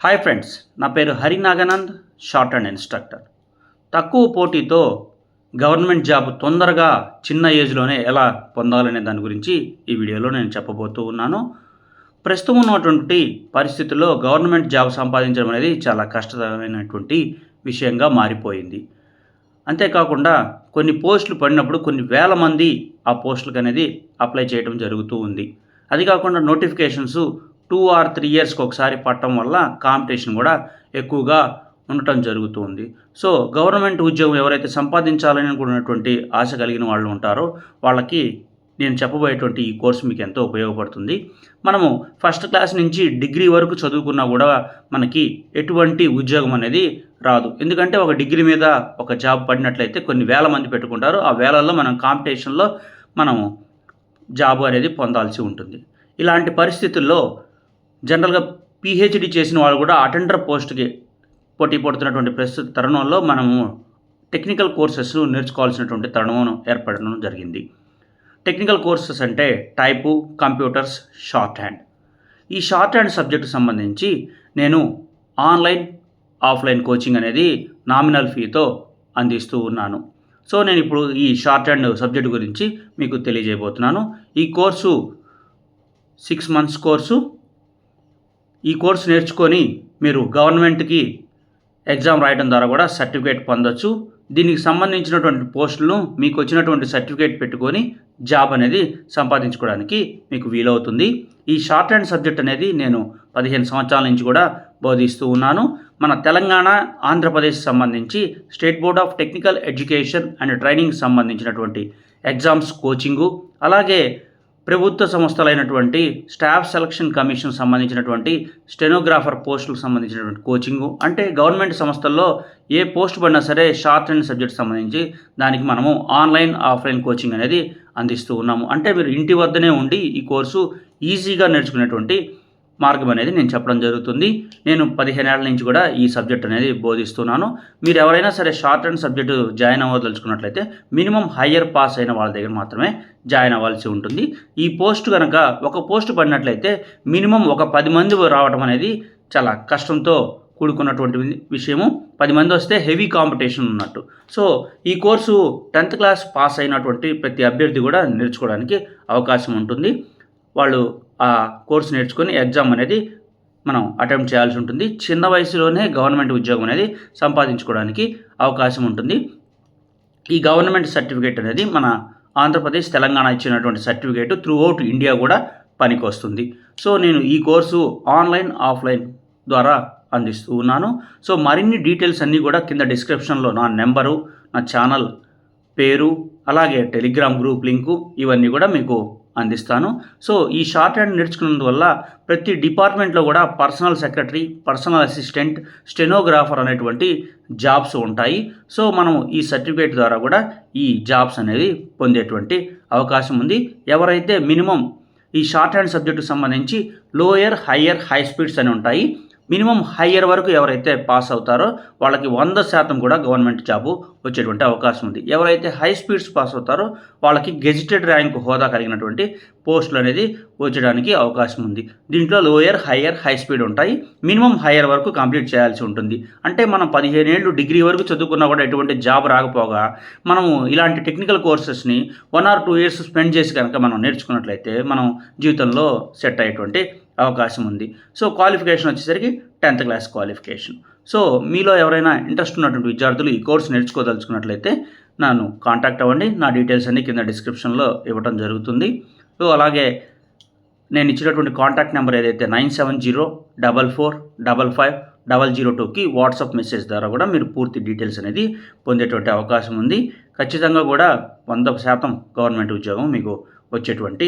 Hi friends నా పేరు Hari Nagananda short hand instructor తక్కువ పోటీతో గవర్నమెంట్ జాబ్ తొందరగా చిన్న ఏజ్లోనే ఎలా పొందాలనే దాని గురించి ఈ వీడియోలో నేను చెప్పబోతూ ఉన్నాను. ప్రస్తుతం ఉన్నటువంటి పరిస్థితుల్లో గవర్నమెంట్ జాబ్ సంపాదించడం అనేది చాలా కష్టతరమైనటువంటి విషయంగా మారిపోయింది. అంతేకాకుండా కొన్ని పోస్టులు పడినప్పుడు కొన్ని వేల మంది ఆ పోస్టులకు అనేది అప్లై చేయడం జరుగుతూ ఉంది. అది కాకుండా నోటిఫికేషన్స్ టూ ఆర్ త్రీ ఇయర్స్కి ఒకసారి పట్టడం వల్ల కాంపిటీషన్ కూడా ఎక్కువగా ఉండటం జరుగుతుంది. సో గవర్నమెంట్ ఉద్యోగం ఎవరైతే సంపాదించాలని అనుకున్నటువంటి ఆశ కలిగిన వాళ్ళు ఉంటారో వాళ్ళకి నేను చెప్పబోయేటువంటి ఈ కోర్సు మీకు ఎంతో ఉపయోగపడుతుంది. మనము ఫస్ట్ క్లాస్ నుంచి డిగ్రీ వరకు చదువుకున్నా కూడా మనకి ఎటువంటి ఉద్యోగం అనేది రాదు. ఎందుకంటే ఒక డిగ్రీ మీద ఒక జాబ్ పడినట్లయితే కొన్ని వేల మంది పెట్టుకుంటారు. ఆ వేలల్లో మనం కాంపిటీషన్లో మనము జాబ్ అనేది పొందాల్సి ఉంటుంది. ఇలాంటి పరిస్థితుల్లో జనరల్గా పిహెచ్డి చేసిన వాళ్ళు కూడా అటెండర్ పోస్ట్కి పోటీ పడుతున్నటువంటి ప్రస్తుత తరుణంలో మనము టెక్నికల్ కోర్సెస్ నేర్చుకోవాల్సినటువంటి తరుణం ఏర్పడడం జరిగింది. టెక్నికల్ కోర్సెస్ అంటే టైపు కంప్యూటర్స్ షార్ట్ హ్యాండ్. ఈ షార్ట్ హ్యాండ్ సబ్జెక్టు సంబంధించి నేను ఆన్లైన్ ఆఫ్లైన్ కోచింగ్ అనేది నామినల్ ఫీతో అందిస్తూ ఉన్నాను. సో నేను ఇప్పుడు ఈ షార్ట్ హ్యాండ్ సబ్జెక్ట్ గురించి మీకు తెలియజేయబోతున్నాను. ఈ కోర్సు సిక్స్ మంత్స్ కోర్సు ఈ కోర్సు నేర్చుకొని మీరు గవర్నమెంట్కి ఎగ్జామ్ రాయడం ద్వారా కూడా సర్టిఫికేట్ పొందొచ్చు. దీనికి సంబంధించినటువంటి పోస్టులను మీకు వచ్చినటువంటి సర్టిఫికేట్ పెట్టుకొని జాబ్ అనేది సంపాదించుకోవడానికి మీకు వీలవుతుంది. ఈ షార్ట్ హ్యాండ్ సబ్జెక్ట్ అనేది నేను పదిహేను సంవత్సరాల నుంచి కూడా బోధిస్తూ ఉన్నాను. మన తెలంగాణ ఆంధ్రప్రదేశ్ సంబంధించి state board of technical education and training సంబంధించినటువంటి ఎగ్జామ్స్ కోచింగు అలాగే ప్రభుత్వ సంస్థలైనటువంటి స్టాఫ్ సెలక్షన్ కమిషన్ సంబంధించినటువంటి స్టెనోగ్రాఫర్ పోస్టులకు సంబంధించినటువంటి కోచింగు అంటే గవర్నమెంట్ సంస్థల్లో ఏ పోస్ట్ పడినా సరే షార్ట్ అండ్ సబ్జెక్ట్ సంబంధించి దానికి మనము ఆన్లైన్ ఆఫ్లైన్ కోచింగ్ అనేది అందిస్తూ ఉన్నాము. అంటే మీరు ఇంటి వద్దనే ఉండి ఈ కోర్సు ఈజీగా నేర్చుకునేటువంటి మార్గం అనేది నేను చెప్పడం జరుగుతుంది. నేను పదిహేను ఏళ్ళ నుంచి కూడా ఈ సబ్జెక్ట్ అనేది బోధిస్తున్నాను. మీరు ఎవరైనా సరే షార్ట్ అండ్ సబ్జెక్టు జాయిన్ అవ్వదలుచుకున్నట్లయితే మినిమం హయ్యర్ పాస్ అయిన వాళ్ళ దగ్గర మాత్రమే జాయిన్ అవ్వాల్సి ఉంటుంది. ఈ పోస్ట్ కనుక ఒక పోస్ట్ పడినట్లయితే మినిమం ఒక పది మంది రావడం అనేది చాలా కష్టంతో కూడుకున్నటువంటి విషయము. పది మంది వస్తే హెవీ కాంపిటీషన్ ఉన్నట్టు. సో ఈ కోర్సు టెన్త్ క్లాస్ పాస్ అయినటువంటి ప్రతి అభ్యర్థి కూడా నేర్చుకోవడానికి అవకాశం ఉంటుంది. వాళ్ళు ఆ కోర్స్ నేర్చుకొని ఎగ్జామ్ అనేది మనం అటెంప్ట్ చేయాల్సి ఉంటుంది. చిన్న వయసులోనే గవర్నమెంట్ ఉద్యోగం అనేది సంపాదించుకోవడానికి అవకాశం ఉంటుంది. ఈ గవర్నమెంట్ సర్టిఫికేట్ అనేది మన ఆంధ్రప్రదేశ్ తెలంగాణ ఇచ్చినటువంటి సర్టిఫికేట్ త్రూ అవుట్ ఇండియా కూడా పనికి వస్తుంది సో నేను ఈ కోర్సు ఆన్లైన్ ఆఫ్లైన్ ద్వారా అందిస్తూ ఉన్నాను. సో మరిన్ని డీటెయిల్స్ అన్నీ కూడా కింద డిస్క్రిప్షన్లో నా నెంబరు నా ఛానల్ పేరు అలాగే టెలిగ్రామ్ గ్రూప్ లింకు ఇవన్నీ కూడా మీకు అందిస్తాను. సో ఈ షార్ట్ హ్యాండ్ నేర్చుకున్నందువల్ల ప్రతి డిపార్ట్మెంట్లో కూడా personal secretary personal assistant stenographer అనేటువంటి జాబ్స్ ఉంటాయి. సో మనం ఈ సర్టిఫికేట్ ద్వారా కూడా ఈ జాబ్స్ అనేది పొందేటువంటి అవకాశం ఉంది. ఎవరైతే మినిమం ఈ షార్ట్ హ్యాండ్ సబ్జెక్టుకు సంబంధించి లోయర్ హయ్యర్ హై స్పీడ్స్ అని ఉంటాయి మినిమం హయ్యర్ వరకు ఎవరైతే పాస్ అవుతారో వాళ్ళకి వంద శాతం కూడా గవర్నమెంట్ జాబు వచ్చేటువంటి అవకాశం ఉంది. ఎవరైతే హై స్పీడ్స్ పాస్ అవుతారో వాళ్ళకి గెజిటెడ్ ర్యాంక్ హోదా కలిగినటువంటి పోస్టులు అనేది వచ్చడానికి అవకాశం ఉంది. దీంట్లో లోయర్ హయ్యర్ హై స్పీడ్ ఉంటాయి. మినిమం హయ్యర్ వరకు కంప్లీట్ చేయాల్సి ఉంటుంది. అంటే మనం పదిహేను ఏళ్ళు డిగ్రీ వరకు చదువుకున్నా కూడా ఎటువంటి జాబ్ రాకపోగా మనము ఇలాంటి technical కోర్సెస్ని one or two years spend చేసి కనుక మనం నేర్చుకున్నట్లయితే మనం జీవితంలో సెట్ అయ్యేటువంటి అవకాశం ఉంది. సో క్వాలిఫికేషన్ వచ్చేసరికి టెన్త్ క్లాస్ క్వాలిఫికేషన్ సో మీలో ఎవరైనా ఇంట్రెస్ట్ ఉన్నటువంటి విద్యార్థులు ఈ కోర్స్ నేర్చుకోదలుచుకున్నట్లయితే నన్ను కాంటాక్ట్ అవ్వండి. నా డీటెయిల్స్ అన్ని కింద డిస్క్రిప్షన్లో ఇవ్వడం జరుగుతుంది. సో అలాగే నేను ఇచ్చినటువంటి కాంటాక్ట్ నెంబర్ ఏదైతే nine seven zero double four double five double zero టూకి వాట్సాప్ మెసేజ్ ద్వారా కూడా మీరు పూర్తి డీటెయిల్స్ అనేది పొందేటువంటి అవకాశం ఉంది. ఖచ్చితంగా కూడా వంద శాతం గవర్నమెంట్ ఉద్యోగం మీకు వచ్చేటువంటి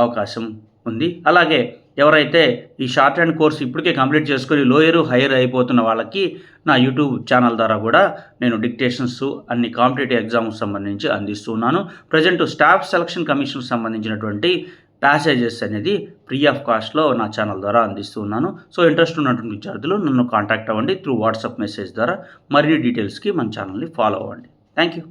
అవకాశం ఉంది. అలాగే ఎవరైతే ఈ షార్ట్ హ్యాండ్ కోర్స్ ఇప్పటికే కంప్లీట్ చేసుకొని లోయరు హైయర్ అయిపోతున్న వాళ్ళకి నా యూట్యూబ్ ఛానల్ ద్వారా కూడా నేను డిక్టేషన్స్ అన్ని కాంపిటేటివ్ ఎగ్జామ్స్ సంబంధించి అందిస్తున్నాను. ప్రజెంట్ స్టాఫ్ సెలక్షన్ కమిషన్ సంబంధించినటువంటి ప్యాసేజెస్ అనేది ఫ్రీ ఆఫ్ కాస్ట్లో నా ఛానల్ ద్వారా అందిస్తున్నాను. సో ఇంట్రెస్ట్ ఉన్నటువంటి విద్యార్థులు నన్ను కాంటాక్ట్ అవ్వండి త్రూ వాట్సాప్ మెసేజ్ ద్వారా. మరిన్ని డీటెయిల్స్కి మన ఛానల్ని ఫాలో అవ్వండి. Thank you